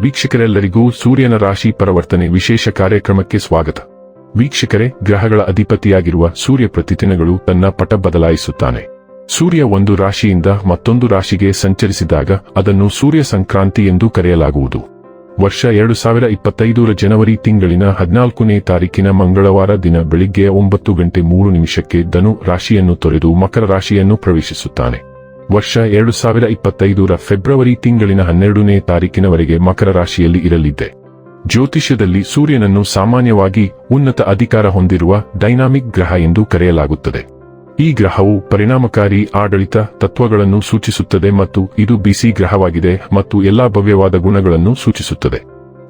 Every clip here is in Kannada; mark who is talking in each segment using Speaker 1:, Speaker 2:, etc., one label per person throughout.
Speaker 1: ವೀಕ್ಷಕರೆಲ್ಲರಿಗೂ ಸೂರ್ಯನ ರಾಶಿ ಪರಿವರ್ತನೆ ವಿಶೇಷ ಕಾರ್ಯಕ್ರಮಕ್ಕೆ ಸ್ವಾಗತ. ವೀಕ್ಷಕರೇ, ಗ್ರಹಗಳ ಅಧಿಪತಿಯಾಗಿರುವ ಸೂರ್ಯ ಪ್ರತಿದಿನಗಳು ತನ್ನ ಪಟ ಬದಲಾಯಿಸುತ್ತಾನೆ. ಸೂರ್ಯ ಒಂದು ರಾಶಿಯಿಂದ ಮತ್ತೊಂದು ರಾಶಿಗೆ ಸಂಚರಿಸಿದಾಗ ಅದನ್ನು ಸೂರ್ಯ ಸಂಕ್ರಾಂತಿ ಎಂದು ಕರೆಯಲಾಗುವುದು. ವರ್ಷ ಎರಡು ಸಾವಿರ ಇಪ್ಪತ್ತೈದರ ಜನವರಿ ತಿಂಗಳಿನ ಹದಿನಾಲ್ಕನೇ ತಾರೀಕಿನ ಮಂಗಳವಾರ ದಿನ ಬೆಳಿಗ್ಗೆ ಒಂಬತ್ತು ಗಂಟೆ ಮೂರು ನಿಮಿಷಕ್ಕೆ ಧನು ರಾಶಿಯನ್ನು ತೊರೆದು ಮಕರ ರಾಶಿಯನ್ನು ಪ್ರವೇಶಿಸುತ್ತಾನೆ. ವರ್ಷ ಎರಡು ಸಾವಿರ ಇಪ್ಪತ್ತೈದರ ಫೆಬ್ರವರಿ ತಿಂಗಳಿನ ಹನ್ನೆರಡನೇ ತಾರೀಕಿನವರೆಗೆ ಮಕರ ರಾಶಿಯಲ್ಲಿ ಇರಲಿದೆ ಜ್ಯೋತಿಷ್ಯದಲ್ಲಿ ಸೂರ್ಯನನ್ನು ಸಾಮಾನ್ಯವಾಗಿ ಉನ್ನತ ಅಧಿಕಾರ ಹೊಂದಿರುವ ಡೈನಾಮಿಕ್ ಗ್ರಹ ಎಂದು ಕರೆಯಲಾಗುತ್ತದೆ. ಈ ಗ್ರಹವು ಪರಿಣಾಮಕಾರಿ ಆಡಳಿತ ತತ್ವಗಳನ್ನು ಸೂಚಿಸುತ್ತದೆ ಮತ್ತು ಇದು ಬಿಸಿ ಗ್ರಹವಾಗಿದೆ ಮತ್ತು ಎಲ್ಲಾ ಭವ್ಯವಾದ ಗುಣಗಳನ್ನು ಸೂಚಿಸುತ್ತದೆ.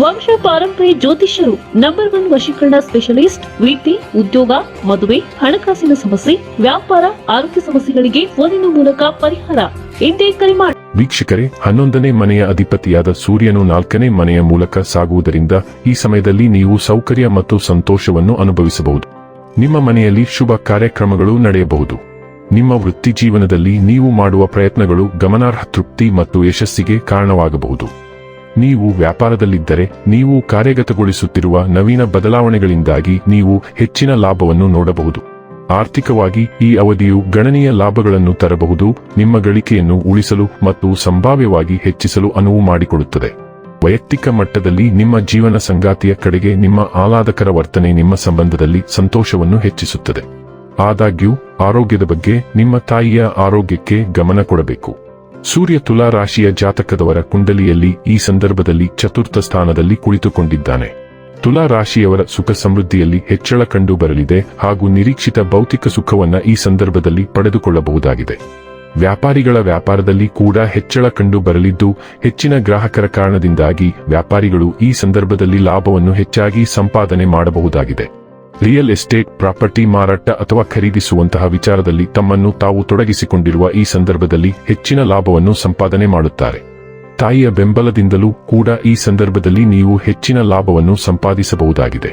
Speaker 2: ವಂಶ ಪಾರಂಪರ್ಯ ಜ್ಯೋತಿಷ್ಯರು ನಂಬರ್ ಒನ್ ವಶೀಕರಣ ಸ್ಪೆಷಲಿಸ್ಟ್ ವೃತ್ತಿ ಉದ್ಯೋಗ, ಮದುವೆ, ಹಣಕಾಸಿನ ಸಮಸ್ಯೆ, ವ್ಯಾಪಾರ, ಆರೋಗ್ಯ ಸಮಸ್ಯೆಗಳಿಗೆ ಫೋನಿನ ಮೂಲಕ ಪರಿಹಾರ. ಎಂದೇ ಕರೆ ಮಾಡಿ
Speaker 1: ವೀಕ್ಷಕರೇ, ಹನ್ನೊಂದನೇ ಮನೆಯ ಅಧಿಪತಿಯಾದ ಸೂರ್ಯನು ನಾಲ್ಕನೇ ಮನೆಯ ಮೂಲಕ ಸಾಗುವುದರಿಂದ ಈ ಸಮಯದಲ್ಲಿ ನೀವು ಸೌಕರ್ಯ ಮತ್ತು ಸಂತೋಷವನ್ನು ಅನುಭವಿಸಬಹುದು. ನಿಮ್ಮ ಮನೆಯಲ್ಲಿ ಶುಭ ಕಾರ್ಯಕ್ರಮಗಳು ನಡೆಯಬಹುದು. ನಿಮ್ಮ ವೃತ್ತಿ ಜೀವನದಲ್ಲಿ ನೀವು ಮಾಡುವ ಪ್ರಯತ್ನಗಳು ಗಮನಾರ್ಹ ತೃಪ್ತಿ ಮತ್ತು ಯಶಸ್ಸಿಗೆ ಕಾರಣವಾಗಬಹುದು. ನೀವು ವ್ಯಾಪಾರದಲ್ಲಿದ್ದರೆ ನೀವು ಕಾರ್ಯಗತಗೊಳಿಸುತ್ತಿರುವ ನವೀನ ಬದಲಾವಣೆಗಳಿಂದಾಗಿ ನೀವು ಹೆಚ್ಚಿನ ಲಾಭವನ್ನು ನೋಡಬಹುದು. ಆರ್ಥಿಕವಾಗಿ ಈ ಅವಧಿಯು ಗಣನೀಯ ಲಾಭಗಳನ್ನು ತರಬಹುದು, ನಿಮ್ಮ ಗಳಿಕೆಯನ್ನು ಉಳಿಸಲು ಮತ್ತು ಸಂಭಾವ್ಯವಾಗಿ ಹೆಚ್ಚಿಸಲು ಅನುವು ಮಾಡಿಕೊಡುತ್ತದೆ. ವೈಯಕ್ತಿಕ ಮಟ್ಟದಲ್ಲಿ ನಿಮ್ಮ ಜೀವನ ಸಂಗಾತಿಯ ಕಡೆಗೆ ನಿಮ್ಮ ಆಹ್ಲಾದಕರ ವರ್ತನೆ ನಿಮ್ಮ ಸಂಬಂಧದಲ್ಲಿ ಸಂತೋಷವನ್ನು ಹೆಚ್ಚಿಸುತ್ತದೆ. ಆದಾಗ್ಯೂ, ಆರೋಗ್ಯದ ಬಗ್ಗೆ ನಿಮ್ಮ ತಾಯಿಯ ಆರೋಗ್ಯಕ್ಕೆ ಗಮನ ಕೊಡಬೇಕು. ಸೂರ್ಯ ತುಲಾ ರಾಶಿಯ ಜಾತಕದವರ ಕುಂಡಲಿಯಲ್ಲಿ ಈ ಸಂದರ್ಭದಲ್ಲಿ ಚತುರ್ಥ ಸ್ಥಾನದಲ್ಲಿ ಕುಳಿತುಕೊಂಡಿದ್ದಾನೆ. ತುಲಾ ರಾಶಿಯವರ ಸುಖ ಸಮೃದ್ಧಿಯಲ್ಲಿ ಹೆಚ್ಚಳ ಕಂಡು ಬರಲಿದೆ ಹಾಗೂ ನಿರೀಕ್ಷಿತ ಭೌತಿಕ ಸುಖವನ್ನ ಈ ಸಂದರ್ಭದಲ್ಲಿ ಪಡೆದುಕೊಳ್ಳಬಹುದಾಗಿದೆ. ವ್ಯಾಪಾರಿಗಳ ವ್ಯಾಪಾರದಲ್ಲಿ ಕೂಡ ಹೆಚ್ಚಳ ಕಂಡು ಬರಲಿದ್ದು, ಹೆಚ್ಚಿನ ಗ್ರಾಹಕರ ಕಾರಣದಿಂದಾಗಿ ವ್ಯಾಪಾರಿಗಳು ಈ ಸಂದರ್ಭದಲ್ಲಿ ಲಾಭವನ್ನು ಹೆಚ್ಚಾಗಿ ಸಂಪಾದನೆ ಮಾಡಬಹುದಾಗಿದೆ. ರಿಯಲ್ ಎಸ್ಟೇಟ್ ಪ್ರಾಪರ್ಟಿ ಮಾರಾಟ ಅಥವಾ ಖರೀದಿಸುವಂತಹ ವಿಚಾರದಲ್ಲಿ ತಮ್ಮನ್ನು ತಾವು ತೊಡಗಿಸಿಕೊಂಡಿರುವ ಈ ಸಂದರ್ಭದಲ್ಲಿ ಹೆಚ್ಚಿನ ಲಾಭವನ್ನು ಸಂಪಾದನೆ ಮಾಡುತ್ತಾರೆ. ತಾಯಿಯ ಬೆಂಬಲದಿಂದಲೂ ಕೂಡ ಈ ಸಂದರ್ಭದಲ್ಲಿ ನೀವು ಹೆಚ್ಚಿನ ಲಾಭವನ್ನು ಸಂಪಾದಿಸಬಹುದಾಗಿದೆ.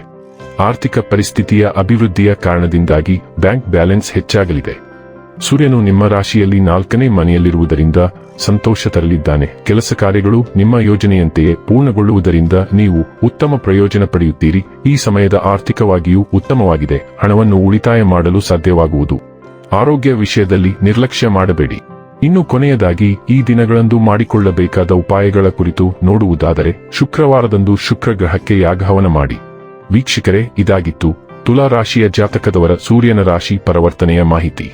Speaker 1: ಆರ್ಥಿಕ ಪರಿಸ್ಥಿತಿಯ ಅಭಿವೃದ್ಧಿಯ ಕಾರಣದಿಂದಾಗಿ ಬ್ಯಾಂಕ್ ಬ್ಯಾಲೆನ್ಸ್ ಹೆಚ್ಚಾಗಲಿದೆ. ಸೂರ್ಯನು ನಿಮ್ಮ ರಾಶಿಯಲ್ಲಿ ನಾಲ್ಕನೇ ಮನೆಯಲ್ಲಿರುವುದರಿಂದ ಸಂತೋಷ ತರಲಿದ್ದಾನೆ. ಕೆಲಸ ಕಾರ್ಯಗಳು ನಿಮ್ಮ ಯೋಜನೆಯಂತೆಯೇ ಪೂರ್ಣಗೊಳ್ಳುವುದರಿಂದ ನೀವು ಉತ್ತಮ ಪ್ರಯೋಜನ ಪಡೆಯುತ್ತೀರಿ. ಈ ಸಮಯದ ಆರ್ಥಿಕವಾಗಿಯೂ ಉತ್ತಮವಾಗಿದೆ. ಹಣವನ್ನು ಉಳಿತಾಯ ಮಾಡಲು ಸಾಧ್ಯವಾಗುವುದು. ಆರೋಗ್ಯ ವಿಷಯದಲ್ಲಿ ನಿರ್ಲಕ್ಷ್ಯ ಮಾಡಬೇಡಿ. ಇನ್ನು ಕೊನೆಯದಾಗಿ, ಈ ದಿನಗಳಂದು ಮಾಡಿಕೊಳ್ಳಬೇಕಾದ ಉಪಾಯಗಳ ಕುರಿತು ನೋಡುವುದಾದರೆ, ಶುಕ್ರವಾರದಂದು ಶುಕ್ರ ಗ್ರಹಕ್ಕೆ ಯಾಗಹವನ ಮಾಡಿ. ವೀಕ್ಷಕರೇ, ಇದಾಗಿತ್ತು. ತುಲಾ ರಾಶಿಯ ಜಾತಕದವರ ಸೂರ್ಯನ ರಾಶಿ ಪರಿವರ್ತನೆಯ ಮಾಹಿತಿ.